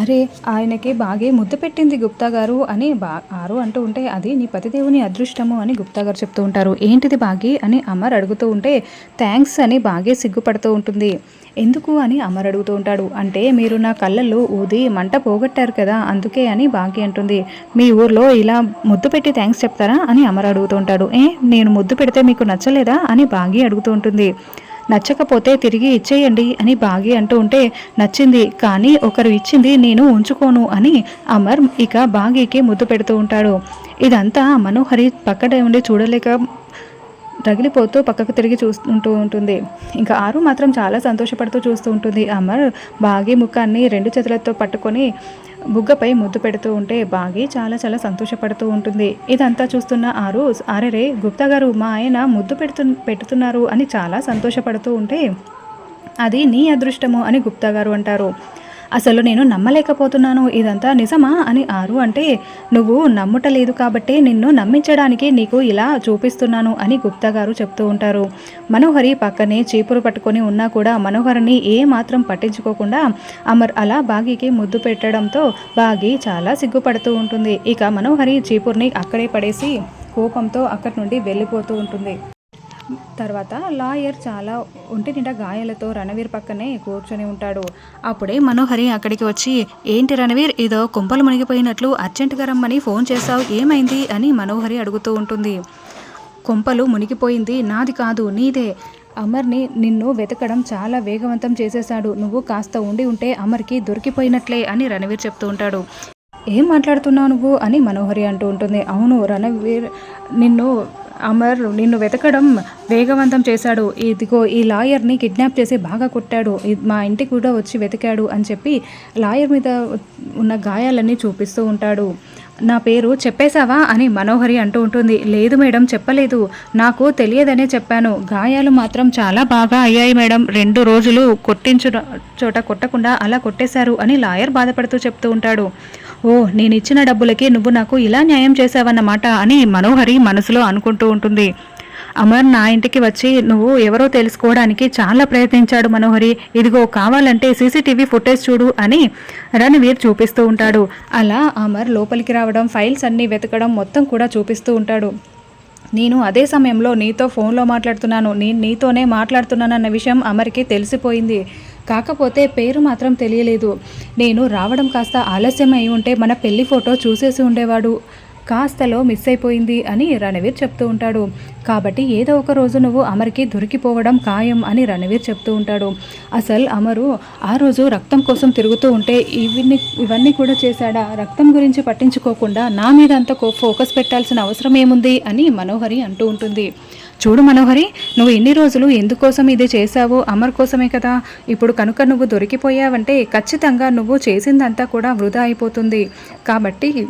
అరే ఆయనకి బాగే ముద్దు పెట్టింది గుప్తా గారు అని బా ఆరు అంటూ ఉంటే అది నీ పతిదేవుని అదృష్టము అని గుప్తా గారు చెప్తూ ఉంటారు. ఏంటిది బాగి అని అమర్ అడుగుతూ ఉంటే థ్యాంక్స్ అని బాగే సిగ్గుపడుతూ ఉంటుంది. ఎందుకు అని అమర్ అడుగుతూ ఉంటాడు. అంటే మీరు నా కళ్ళల్లో ఊది మంట పోగొట్టారు కదా అందుకే అని బాగి అంటుంది. మీ ఊర్లో ఇలా ముద్దు పెట్టి థ్యాంక్స్ చెప్తారా అని అమర్ అడుగుతూ ఉంటాడు. ఏ నేను ముద్దు పెడితే మీకు నచ్చలేదా అని బాగి అడుగుతూ ఉంటుంది. నచ్చకపోతే తిరిగి ఇచ్చేయండి అని బాగి అంటూ ఉంటే నచ్చింది కానీ ఒకరు ఇచ్చింది నేను ఉంచుకోను అని అమర్ ఇక బాగీకి ముద్దు పెడుతూ ఉంటాడు. ఇదంతా మనోహరి పక్కనే ఉండి చూడలేక రగిలిపోతూ పక్కకు తిరిగి చూస్తుంటూ ఉంటుంది. ఇంకా ఆరు మాత్రం చాలా సంతోషపడుతూ చూస్తూ ఉంటుంది. అమర్ బాగి ముఖాన్ని రెండు చేతులతో పట్టుకొని బుగ్గపై ముద్దు పెడుతూ ఉంటే బాగి చాలా చాలా సంతోషపడుతూ ఉంటుంది. ఇదంతా చూస్తున్న ఆరు అరెరే గుప్తా గారు మా ఆయన ముద్దు పెడుతు పెడుతున్నారు అని చాలా సంతోషపడుతూ ఉంటే అది నీ అదృష్టము అని గుప్తా గారు అంటారు. అసలు నేను నమ్మలేకపోతున్నాను ఇదంతా నిజమా? అని ఆరు అంటే నువ్వు నమ్ముటలేదు కాబట్టి నిన్ను నమ్మించడానికి నీకు ఇలా చూపిస్తున్నాను అని గుప్తా గారు చెప్తూ ఉంటారు. మనోహరి పక్కనే చీపురు పట్టుకొని ఉన్నా కూడా మనోహరిని ఏ మాత్రం పట్టించుకోకుండా అమర్ అలా బాగీకి ముద్దు పెట్టడంతో బాగి చాలా సిగ్గుపడుతూ ఉంటుంది. ఇక మనోహరి చీపుర్ని అక్కడే పడేసి కోపంతో అక్కడి నుండి వెళ్ళిపోతూ ఉంటుంది. తర్వాత లాయర్ చాలా ఒంటి నిండా గాయాలతో రణవీర్ పక్కనే కూర్చొని ఉంటాడు. అప్పుడే మనోహరి అక్కడికి వచ్చి ఏంటి రణవీర్ ఏదో కుంపలు మునిగిపోయినట్లు అర్జెంటుగా రమ్మని ఫోన్ చేశావు ఏమైంది? అని మనోహరి అడుగుతూ ఉంటుంది. కొంపలు మునిగిపోయింది నాది కాదు నీదే. అమర్ని నిన్ను వెతకడం చాలా వేగవంతం చేసేశాడు. నువ్వు కాస్త ఉండి ఉంటే అమర్కి దొరికిపోయినట్లే అని రణవీర్ చెప్తూ ఉంటాడు. ఏం మాట్లాడుతున్నావు నువ్వు? అని మనోహరి అంటూ ఉంటుంది. అవును రణవీర్ నిన్ను అమర్ నిన్ను వెతకడం వేగవంతం చేశాడు. ఇదిగో ఈ లాయర్ని కిడ్నాప్ చేసి బాగా కొట్టాడు. మా ఇంటికి కూడా వచ్చి వెతికాడు అని చెప్పి లాయర్ మీద ఉన్న గాయాలన్నీ చూపిస్తూ ఉంటాడు. నా పేరు చెప్పేశావా అని మనోహరి అంటూ ఉంటుంది. లేదు మేడం చెప్పలేదు. నాకు తెలియదనే చెప్పాను. గాయాలు మాత్రం చాలా బాగా అయ్యాయి మేడం. రెండు రోజులు కొట్టించు చోట కొట్టకుండా అలా కొట్టేశారు అని లాయర్ బాధపడుతూ చెప్తూ ఉంటాడు. ఓ నేను ఇచ్చిన డబ్బులకి నువ్వు నాకు ఇలా న్యాయం చేశావన్నమాట అని మనోహరి మనసులో అనుకుంటూ ఉంటుంది. అమర్ నా ఇంటికి వచ్చి నువ్వు ఎవరో తెలుసుకోవడానికి చాలా ప్రయత్నించాడు మనోహరి. ఇదిగో కావాలంటే సీసీటీవీ ఫుటేజ్ చూడు అని రణవీర్ చూపిస్తూ ఉంటాడు. అలా అమర్ లోపలికి రావడం ఫైల్స్ అన్నీ వెతకడం మొత్తం కూడా చూపిస్తూ ఉంటాడు. నేను అదే సమయంలో నీతో ఫోన్లో మాట్లాడుతున్నాను. నేను నీతోనే మాట్లాడుతున్నానన్న విషయం అమర్కి తెలిసిపోయింది. కాకపోతే పేరు మాత్రం తెలియలేదు. నేను రావడం కాస్త ఆలస్యం అయి ఉంటే మన పెళ్ళి ఫోటో చూసేసి ఉండేవాడు. కాస్తలో మిస్ అయిపోయింది అని రణవీర్ చెప్తూ ఉంటాడు. కాబట్టి ఏదో ఒక రోజు నువ్వు అమర్కి దొరికిపోవడం ఖాయం అని రణవీర్ చెప్తూ ఉంటాడు. అసలు అమరు ఆ రోజు రక్తం కోసం తిరుగుతూ ఉంటే ఇవన్నీ ఇవన్నీ కూడా చేశాడా? రక్తం గురించి పట్టించుకోకుండా నా మీద అంత ఫోకస్ పెట్టాల్సిన అవసరం ఏముంది అని మనోహరి అంటూ ఉంటుంది. చూడు మనోహరి నువ్వు ఇన్ని రోజులు ఎందుకోసం ఇది చేశావు? అమర్ కోసమే కదా. ఇప్పుడు కనుక నువ్వు దొరికిపోయావంటే ఖచ్చితంగా నువ్వు చేసిందంతా కూడా వృధా అయిపోతుంది. కాబట్టి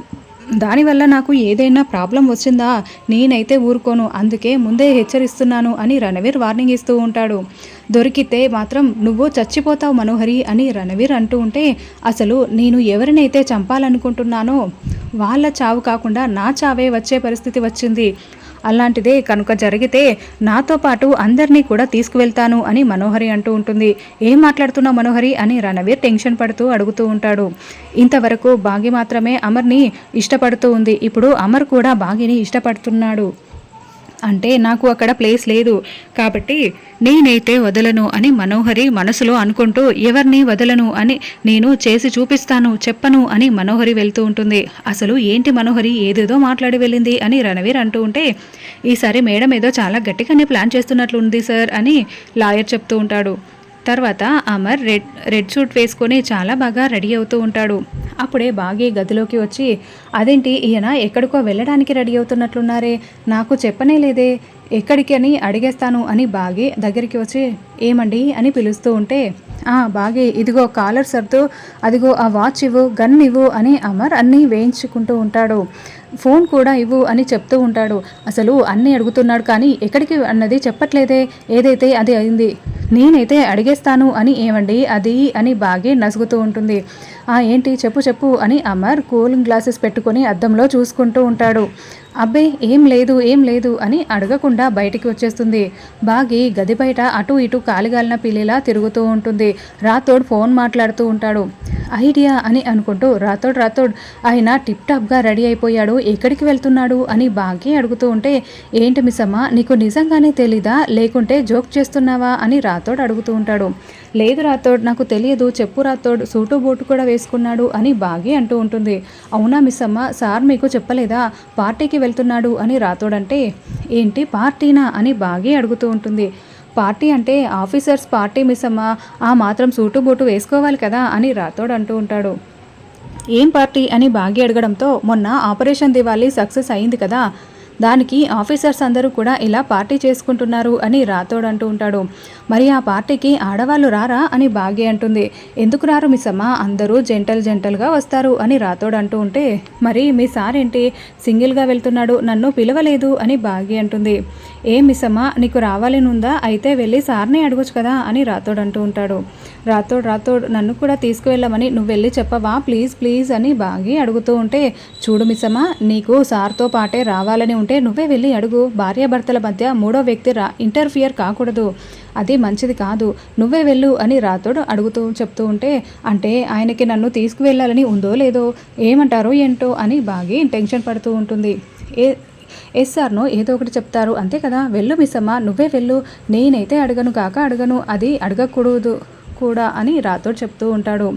దానివల్ల నాకు ఏదైనా ప్రాబ్లం వచ్చిందా? నేనైతే ఊరుకోను. అందుకే ముందే హెచ్చరిస్తున్నాను అని రణవీర్ వార్నింగ్ ఇస్తూ ఉంటాడు. దొరికితే మాత్రం నువ్వు చచ్చిపోతావు మనోహరి అని రణవీర్ అంటూ ఉంటే అసలు నేను ఎవరినైతే చంపాలనుకుంటున్నానో వాళ్ళ చావు కాకుండా నా చావే వచ్చే పరిస్థితి వచ్చింది. అలాంటిదే కనుక జరిగితే నాతో పాటు అందరినీ కూడా తీసుకువెళ్తాను అని మనోహరి అంటూ ఉంటుంది. ఏం మాట్లాడుతున్నావు మనోహరి? అని రణవీర్ టెన్షన్ పడుతూ అడుగుతూ ఉంటాడు. ఇంతవరకు బాగి మాత్రమే అమర్ని ఇష్టపడుతూ ఉంది. ఇప్పుడు అమర్ కూడా బాగిని ఇష్టపడుతున్నాడు. అంటే నాకు అక్కడ ప్లేస్ లేదు. కాబట్టి నేనైతే వదలను అని మనోహరి మనసులో అనుకుంటూ ఎవరిని వదలను అని నేను చేసి చూపిస్తాను చెప్పను అని మనోహరి వెళ్తూ ఉంటుంది. అసలు ఏంటి మనోహరి? ఏదేదో మాట్లాడి వెళ్ళింది అని రణవీర్ అంటూ ఉంటే ఈసారి మేడం ఏదో చాలా గట్టిగానే ప్లాన్ చేస్తున్నట్లుంది సార్ అని లాయర్ చెప్తూ ఉంటాడు. తర్వాత అమర్ రెడ్ రెడ్ సూట్ వేసుకొని చాలా బాగా రెడీ అవుతూ ఉంటాడు. అప్పుడే బాగి గదిలోకి వచ్చి అదేంటి ఈయన ఎక్కడికో వెళ్ళడానికి రెడీ అవుతున్నట్లున్నారే? నాకు చెప్పనే లేదే. ఎక్కడికి అని అడిగేస్తాను అని బాగి దగ్గరికి వచ్చి ఏమండి? అని పిలుస్తూ ఉంటే ఆ బాగి ఇదిగో కాలర్ సర్దు అదిగో ఆ వాచ్ ఇవ్వు గన్ ఇవ్వు అని అమర్ అన్నీ వేయించుకుంటూ ఉంటాడు. ఫోన్ కూడా ఇవ్వు అని చెప్తూ ఉంటాడు. అసలు అన్నీ అడుగుతున్నాడు కానీ ఎక్కడికి? అన్నది చెప్పట్లేదే. ఏదైతే అది అయింది నేనైతే అడిగేస్తాను అని ఏమండి? అది అని బాగే నసుగుతూ ఉంటుంది. ఆ ఏంటి? చెప్పు చెప్పు అని అమర్ కూలింగ్ గ్లాసెస్ పెట్టుకొని అద్దంలో చూసుకుంటూ ఉంటాడు. అబ్బే ఏం లేదు ఏం లేదు అని అడగకుండా బయటికి వచ్చేస్తుంది. బాగి గది బయట అటు ఇటు కాలిగాలిన పిల్లిలా తిరుగుతూ ఉంటుంది. రాతోడ్ ఫోన్ మాట్లాడుతూ ఉంటాడు. ఐడియా అని అనుకుంటూ రాతోడ్ రాతోడ్ ఆయన టిప్ టాప్గా రెడీ అయిపోయాడు. ఎక్కడికి వెళ్తున్నాడు అని బాగి అడుగుతూ ఉంటే ఏంటి మిస్సమ్మ నీకు నిజంగానే తెలీదా? లేకుంటే జోక్ చేస్తున్నావా? అని రాతోడ్ అడుగుతూ ఉంటాడు. లేదు రాతోడ్ నాకు తెలియదు. చెప్పు రాతోడ్ సూటు బూటు కూడా వేసుకున్నాడు అని బాగి అంటూ ఉంటుంది. అవునా మిస్ అమ్మ సార్ మీకు చెప్పలేదా? పార్టీకి వెళ్తున్నాడు అని రాతోడంటే ఏంటి పార్టీనా? అని బాగి అడుగుతూ ఉంటుంది. పార్టీ అంటే ఆఫీసర్స్ పార్టీ మిస్ అమ్మా ఆ మాత్రం సూటు బూటు వేసుకోవాలి కదా అని రాతోడు అంటూ ఉంటాడు. ఏం పార్టీ? అని బాగి అడగడంతో మొన్న ఆపరేషన్ దివాళీ సక్సెస్ అయింది కదా దానికి ఆఫీసర్స్ అందరూ కూడా ఇలా పార్టీ చేసుకుంటున్నారు అని రాతోడు అంటూ ఉంటాడు. మరి ఆ పార్టీకి ఆడవాళ్ళు రారా అని బాగి అంటుంది. ఎందుకు రారు మిస్ అమ్మ అందరూ జంటల్ జంటల్గా వస్తారు అని రాతోడు అంటూ ఉంటే మరి మీ సార్ ఏంటి? సింగిల్గా వెళ్తున్నాడు నన్ను పిలవలేదు అని బాగి అంటుంది. ఏ మిస్ అమ్మ నీకు రావాలని ఉందా అయితే వెళ్ళి సార్ని అడగొచ్చు కదా అని రాతోడు అంటూ ఉంటాడు. రాతోడు రాతోడు నన్ను కూడా తీసుకువెళ్ళమని నువ్వు వెళ్ళి చెప్పవా? ప్లీజ్ ప్లీజ్ అని బాగి అడుగుతూ ఉంటే చూడు మిసమ్మా నీకు సార్తో పాటే రావాలని ఉంటే నువ్వే వెళ్ళి అడుగు. భార్యాభర్తల మధ్య మూడో వ్యక్తి రా ఇంటర్ఫియర్ కాకూడదు. అది మంచిది కాదు. నువ్వే వెళ్ళు అని రాతోడు అడుగుతూ చెప్తూ ఉంటే అంటే ఆయనకి నన్ను తీసుకువెళ్ళాలని ఉందో లేదో ఏమంటారో ఏంటో అని బాగి టెన్షన్ పడుతూ ఉంటుంది. ఏ ఎస్ సార్నో ఏదో ఒకటి చెప్తారు. అంతే కదా? వెళ్ళు మిస్సమ్మ నువ్వే వెళ్ళు. నేనైతే అడగను కాక అడగను. అది అడగకూడదు. కూడా అని రాతోడు చెప్తూ ఉంటాడు.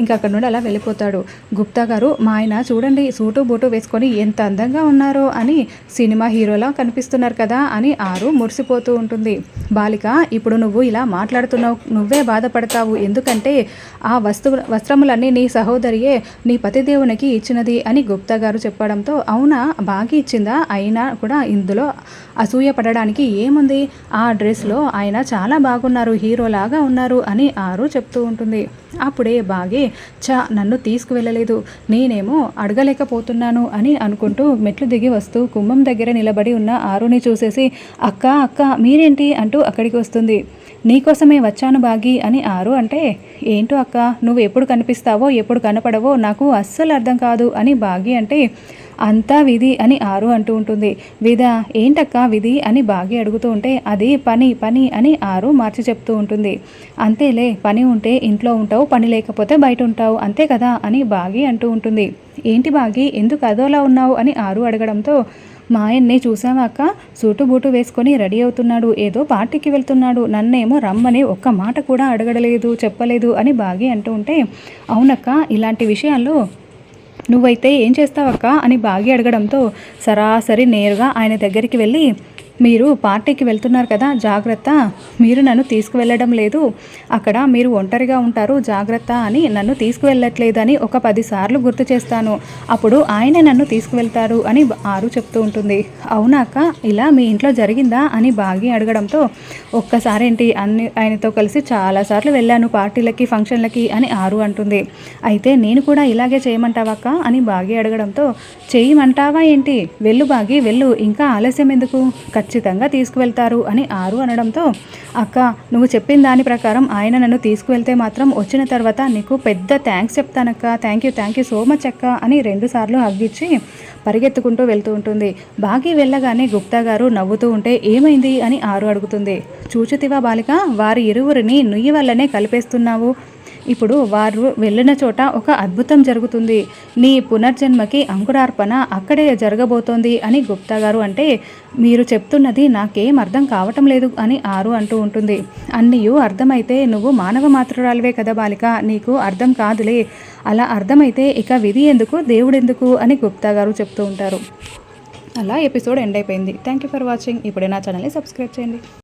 ఇంకా అక్కడ నుండి అలా వెళ్ళిపోతాడు. గుప్తా గారు మా ఆయన చూడండి సూటు బూటు వేసుకొని ఎంత అందంగా ఉన్నారో అని సినిమా హీరోలా కనిపిస్తున్నారు కదా అని ఆరు మురిసిపోతూ ఉంటుంది. బాలిక ఇప్పుడు నువ్వు ఇలా మాట్లాడుతున్నావు నువ్వే బాధపడతావు. ఎందుకంటే ఆ వస్తువు వస్త్రములన్నీ నీ సహోదరియే నీ పతిదేవునికి ఇచ్చినది అని గుప్తా గారు చెప్పడంతో అవునా బాగా ఇచ్చిందా? అయినా కూడా ఇందులో అసూయ పడడానికి ఏముంది? ఆ డ్రెస్లో ఆయన చాలా బాగున్నారు హీరోలాగా ఉన్నారు అని ఆరు చెప్తూ ఉంటుంది. అప్పుడే బాగి చా నన్ను తీసుకువెళ్ళలేదు. నేనేమో అడగలేకపోతున్నాను అని అనుకుంటూ మెట్లు దిగి వస్తూ కుంభం దగ్గర నిలబడి ఉన్న ఆరుని చూసేసి అక్క అక్క మీరేంటి? అంటూ అక్కడికి వస్తుంది. నీకోసమే వచ్చాను బాగి అని ఆరు అంటే ఏంటో అక్క నువ్వు ఎప్పుడు కనిపిస్తావో ఎప్పుడు కనపడవో నాకు అస్సలు అర్థం కాదు అని బాగి అంటే అంతా విధి అని ఆరు అంటూ ఉంటుంది. విధ ఏంటక్క విధి అని బాగి అడుగుతూ ఉంటే అది పని పని అని ఆరు మార్చి చెప్తూ ఉంటుంది. అంతేలే పని ఉంటే ఇంట్లో ఉంటావు పని లేకపోతే బయట ఉంటావు అంతే కదా అని బాగి అంటూ ఉంటుంది. ఏంటి బాగి ఎందుకు అదోలా ఉన్నావు అని ఆరు అడగడంతో మా ఆయన్ని చూసావాక సూటు బూటు వేసుకొని రెడీ అవుతున్నాడు ఏదో పార్టీకి వెళ్తున్నాడు నన్నేమో రమ్మని ఒక్క మాట కూడా అడగడలేదు చెప్పలేదు అని బాగి అంటూ ఉంటే అవునక్క ఇలాంటి విషయాల్లో నువ్వైతే ఏం చేస్తావక్క? అని బాగి అడగడంతో సరాసరి నేరుగా ఆయన దగ్గరికి వెళ్ళి మీరు పార్టీకి వెళ్తున్నారు కదా జాగ్రత్త. మీరు నన్ను తీసుకువెళ్ళడం లేదు. అక్కడ మీరు ఒంటరిగా ఉంటారు జాగ్రత్త అని నన్ను తీసుకువెళ్ళట్లేదని ఒక పదిసార్లు గుర్తు చేస్తాను. అప్పుడు ఆయన నన్ను తీసుకువెళ్తారు అని ఆరు చెప్తూ ఉంటుంది. అవునాక ఇలా మీ ఇంట్లో జరిగిందా? అని బాగి అడగడంతో ఒక్కసారేంటి? అన్ని ఆయనతో కలిసి చాలాసార్లు వెళ్ళాను పార్టీలకి ఫంక్షన్లకి అని ఆరు అంటుంది. అయితే నేను కూడా ఇలాగే చేయమంటావాక అని బాగి అడగడంతో చేయమంటావా ఏంటి? వెళ్ళు బాగి వెళ్ళు. ఇంకా ఆలస్యం ఎందుకు? ఖచ్చితంగా ఖచ్చితంగా తీసుకువెళ్తారు అని ఆరు అనడంతో అక్క నువ్వు చెప్పిన దాని ప్రకారం ఆయన నన్ను తీసుకువెళ్తే మాత్రం వచ్చిన తర్వాత నీకు పెద్ద thanks చెప్తానక్క. Thank you thank you so much అక్క అని రెండుసార్లు హగ్గిచ్చి పరిగెత్తుకుంటూ వెళ్తూ ఉంటుంది. బాగి వెళ్ళగానే గుప్తా గారు నవ్వుతూ ఉంటే ఏమైంది? అని ఆరు అడుగుతుంది. చూచుతివా బాలిక వారి ఇరువురిని నుయ్యి వల్లనే కలిపేస్తున్నావు. ఇప్పుడు వారు వెళ్ళిన చోట ఒక అద్భుతం జరుగుతుంది. నీ పునర్జన్మకి అంకురార్పణ అక్కడే జరగబోతోంది అని గుప్తా గారు అంటే మీరు చెప్తున్నది నాకేం అర్థం కావటం లేదు అని ఆరు అంటూ ఉంటుంది. అన్నీయు అర్థమైతే నువ్వు మానవ మాతృరాలివే కదా బాలిక నీకు అర్థం కాదులే. అలా అర్థమైతే ఇక విధి ఎందుకు దేవుడెందుకు అని గుప్తా గారు చెప్తూ ఉంటారు. అలా ఎపిసోడ్ ఎండ్ అయిపోయింది. Thank you for watching. ఇప్పుడే నా ఛానల్ని సబ్స్క్రైబ్ చేయండి.